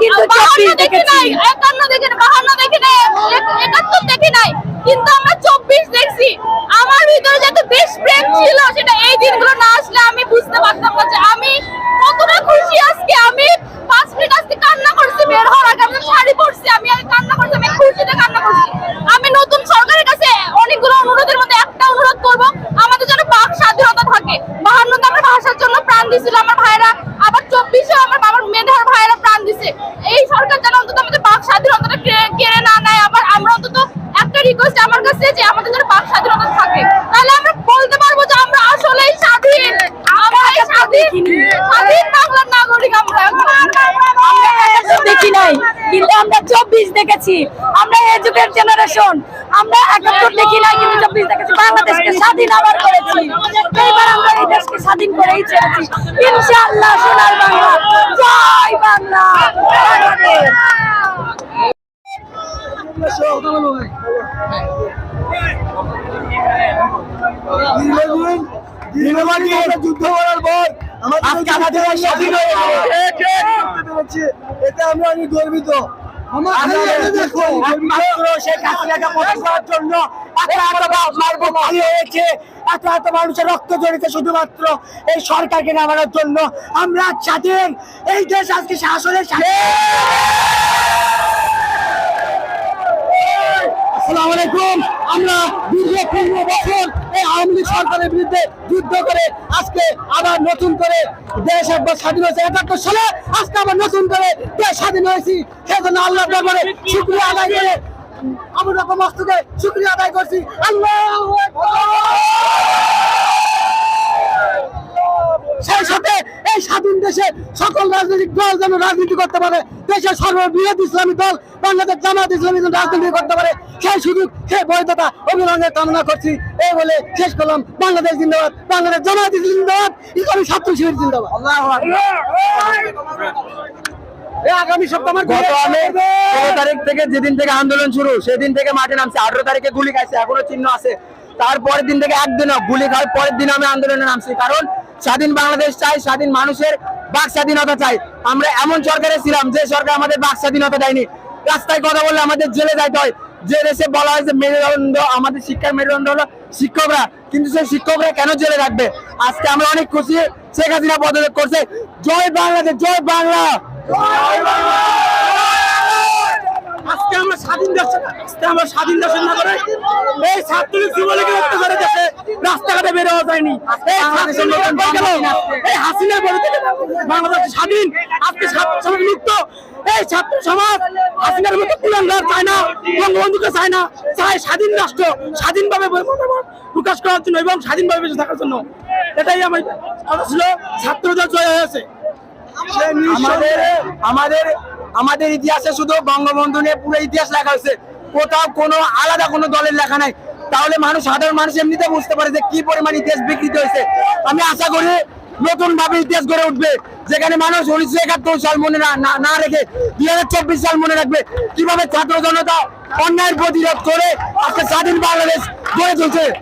কিন্তু দেখি নাই একান্ন দেখি বাহান্ন দেখি নাই একাত্তর দেখি নাই কিন্তু আমরা চব্বিশ দেখছি। আমার ভিতরে যে দেশ প্রেম ছিল সেটা এই দিনগুলো না আসলে আমি বুঝতে পারতাম না যে আমি কতটা খুশি আজকে। আমি পাঁচ মিনিট আজকে কান্না করছি বের হওয়ার আগে আমি শাড়ি পরছি আমি খুশিতে কান্না করছি আমি নতুন সরকারের কাছে অনেকগুলো অনুরোধের মধ্যে একটা অনুরোধ করব আমাদের যেন বাক স্বাধীনতা থাকে বাহান্নতে আমরা ভাষার জন্য প্রাণ দিছিল আমার ভাইরা আবার চব্বিশে আমার বাবার মেধার ভাইরা প্রাণ দিছে এই সরকার যেন অন্তত আমাদের বাক স্বাধীনতাটা কে- কেড়ে না নেয় আবার আমরা অন্তত একটা রিকোয়েস্ট আমার কাছে যে আমাদের যেন বাক স্বাধীনতা থাকে তাহলে আমরা বলতে পারব যে আমরা আসলেই স্বাধীন আমরা এই স্বাধীন স্বাধীন বাংলার নাগরিক আমরা আমরা একাত্তর দেখি নাই কিন্তু আমরা চব্বিশ দেখেছি। আমরা যুগের জেনারেশন আমরা একাত্তর দেখি নাই কিন্তু চব্বিশ দেখেছি। বাংলাদেশকে স্বাধীন আবার করেছি। এইবার আমরা এই দেশকে স্বাধীন করেই ছেড়েছি ইনশাআল্লাহ সোনার বাংলা। জয় বাংলা। যুদ্ধ করার পর আমাদের স্বাধীন হয়ে। এতে আমরা গর্বিত। মানুষের রক্ত জড়িত শুধুমাত্র এই সরকারকে নামানোর জন্য। আমরা স্বাধীন এই দেশ আজকে শাসনের আসসালামু আলাইকুম। আমরা দীর্ঘ পনেরো বছর এই আওয়ামী লীগ সরকারের বিরুদ্ধে যুদ্ধ করে আজকে আবার নতুন করে দেশ একবার স্বাধীন হয়েছে। একাত্তর সালে আজকে আবার নতুন করে দেশ স্বাধীন হয়েছি। সেজন্য আল্লাহ দরবারে শুক্রিয়া আদায় করে, আবু রকম মস্তকে শুক্রিয়া আদায় করছি। আল্লাহ সেই সাথে এই স্বাধীন দেশে সকল রাজনৈতিক দল যেন রাজনীতি করতে পারে দেশের সর্ববৃহৎ ইসলামী দল বাংলাদেশ জামাত ইসলামী যেন রাজনীতি করতে পারে সেই সুযোগ সেই বৈধতা অবিলম্বে কামনা করছি। এই বলে শেষ করলাম। বাংলাদেশ জিন্দাবাদ। বাংলাদেশ জামাত ইসলামী জিন্দাবাদ। ইসলামী ছাত্র শিবির জিন্দাবাদ। আগামী সপ্তাহ গত আমি ষোলো তারিখ থেকে যেদিন থেকে আন্দোলন শুরু সেদিন থেকে মাঠে নামছে। আঠারো তারিখে গুলি খাইছে এখনও চিহ্ন আছে। তারপরের দিন থেকে একদিনও গুলি খাওয়ার পরের দিন আমি আন্দোলনে নামছি। কারণ স্বাধীন বাংলাদেশ চাই, স্বাধীন মানুষের বাক স্বাধীনতা চাই। আমরা এমন সরকারে ছিলাম যে সরকার আমাদের বাক স্বাধীনতা দেয়নি। রাস্তায় কথা বললে আমাদের জেলে যাইতে হয়। যে দেশে বলা হয় যে মেরুদণ্ড, আমাদের শিক্ষার মেরুদণ্ড হলো শিক্ষকরা। কিন্তু সেই শিক্ষকরা কেন জেলে রাখবে? আজকে আমরা অনেক খুশি। শেখ হাসিনা পদত্যাগ করছে। জয় বাংলাদেশ, জয় বাংলা! আজকে আমরা স্বাধীন দেশ আজকে আমরা স্বাধীন দেশের নাগরে এই ছাত্রলীগ যুবলীগের অত্যাচারে দেশে রাস্তাঘাটে বের হওয়া যায়নি। এই এই হাসিনার বলে থেকে বাংলাদেশ স্বাধীন আজকে ছাত্র সমাজ মুক্ত। এই ছাত্র সমাজ হাসিনার মতো কুলাঙ্গার চায় না বঙ্গবন্ধুকে চায় না চায় স্বাধীন রাষ্ট্র স্বাধীনভাবে প্রকাশ করার জন্য এবং স্বাধীনভাবে বেঁচে থাকার জন্য। এটাই আমার কথা ছিল। ছাত্রদের জয় হয়েছে। আমাদের আমাদের আমাদের ইতিহাসে শুধু বঙ্গবন্ধু নিয়ে পুরো ইতিহাস লেখা হয়েছে। কোথাও কোনো আলাদা কোনো দলের লেখা নাই। তাহলে মানুষ, সাধারণ মানুষ এমনিতে বুঝতে পারে যে কি পরিমাণ ইতিহাস বিকৃত হয়েছে। আমি আশা করি নতুন ভাবে ইতিহাস গড়ে উঠবে, যেখানে মানুষ উনিশশো একাত্তর সাল মনে না- রেখে দুই হাজার চব্বিশ সাল মনে রাখবে। কীভাবে ছাত্র জনতা অন্যায়ের প্রতিরোধ করে আজকে স্বাধীন বাংলাদেশ গড়ে তুলছে।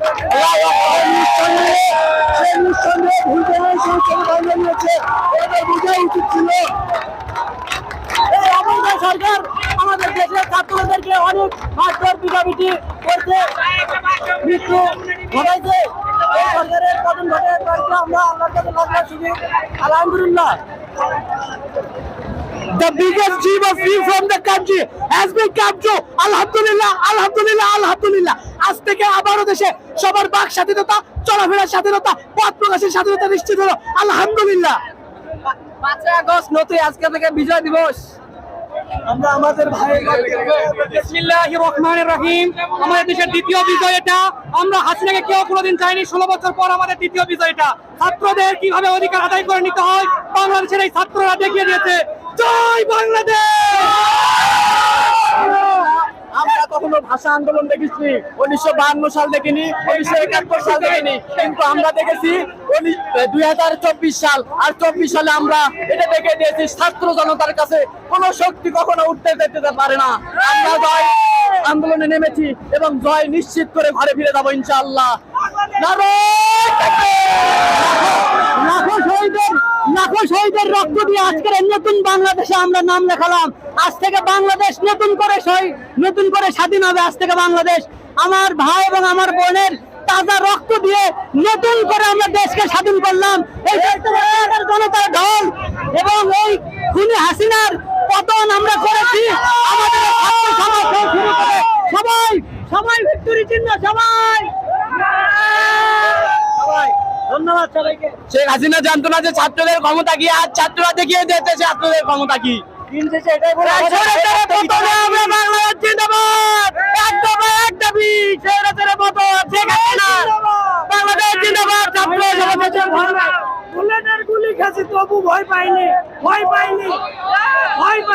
ছেলে বাংলা নিয়েছে এটা বোঝা উচিত ছিল এই আমাদের সরকার আমাদের দেশের ছাত্রদেরকে অনেক মারধর পিটাপিটি করছে। মৃত্যু ঘটাইছে। এই সরকারের পতন ঘটে আমরা আল্লাহর কাছে শুধু আলহামদুলিল্লাহ। The biggest dream of free from the country has been come true. আলহামদুলিল্লাহ আলহামদুলিল্লাহ আলহামদুলিল্লাহ আজ থেকে আবারও দেশে সবার বাক স্বাধীনতা চলাফেরার স্বাধীনতা পথ প্রকাশের স্বাধীনতা নিশ্চিত হলো। আলহামদুলিল্লাহ। পাঁচই আগস্ট নতুন আজকে থেকে বিজয় দিবস। আমরা আমাদের বিসমিল্লাহির রহমানির রহিম। আমাদের দেশের দ্বিতীয় বিজয় এটা। আমরা হাসিনাকে কেউ কোনোদিন চাইনি। ষোলো বছর পর আমাদের দ্বিতীয় বিজয় এটা। ছাত্রদের কীভাবে অধিকার আদায় করে নিতে হয়? বাংলাদেশের এই ছাত্ররা দেখিয়ে দিয়েছে জয় বাংলাদেশ! কখনো ভাষা আন্দোলন দেখেছি। উনিশশো বাহান্ন সাল দেখিনি, উনিশশো একাত্তর সাল দেখিনি। কিন্তু আমরা দেখেছি দুই হাজার চব্বিশ সাল। আর চব্বিশ সালে আমরা এটা দেখে দিয়েছি, ছাত্র জনতার কাছে কোনো শক্তি কখনো উঠতে যেতে পারে না। আমরা জয় আন্দোলনে নেমেছি এবং জয় নিশ্চিত করে ঘরে ফিরে যাব ইনশাআল্লাহ। লাখো শহীদের লাখো শহীদের রক্ত দিয়ে আজকের নতুন বাংলাদেশে আমরা নাম লেখালাম। আজ থেকে বাংলাদেশ নতুন করে নতুন করে স্বাধীন হবে আজ থেকে বাংলাদেশ। আমার ভাই এবং আমার বোনের তাজা রক্ত দিয়ে নতুন করে আমরা দেশকে স্বাধীন করলাম। এই জনতার ঢল এবং এই খুনি হাসিনার পতন আমরা করেছি। আমাদের সবাই সবাই ভিক্টোরি চিহ্ন, সবাই। সবাই, ধন্যবাদ সবাইকে। শেখ হাসিনা জানতো না যে ছাত্রদের ক্ষমতা কি, আর ছাত্ররা দেখিয়ে দিয়েছে ছাত্রদের ক্ষমতা কি।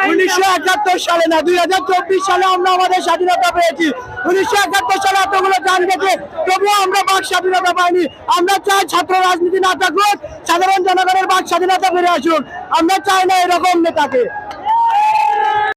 উনিশশো একাত্তর সালে না দুই হাজার চব্বিশ সালে আমরা আমাদের স্বাধীনতা পেয়েছি। উনিশশো একাত্তর সালে এতগুলো জান গেছে তবুও আমরা বাক স্বাধীনতা পাইনি। আমরা চাই ছাত্র রাজনীতি না থাকুক সাধারণ জনগণের বাক স্বাধীনতা ফিরে আসুন আমরা চাই না এরকম নেতাকে।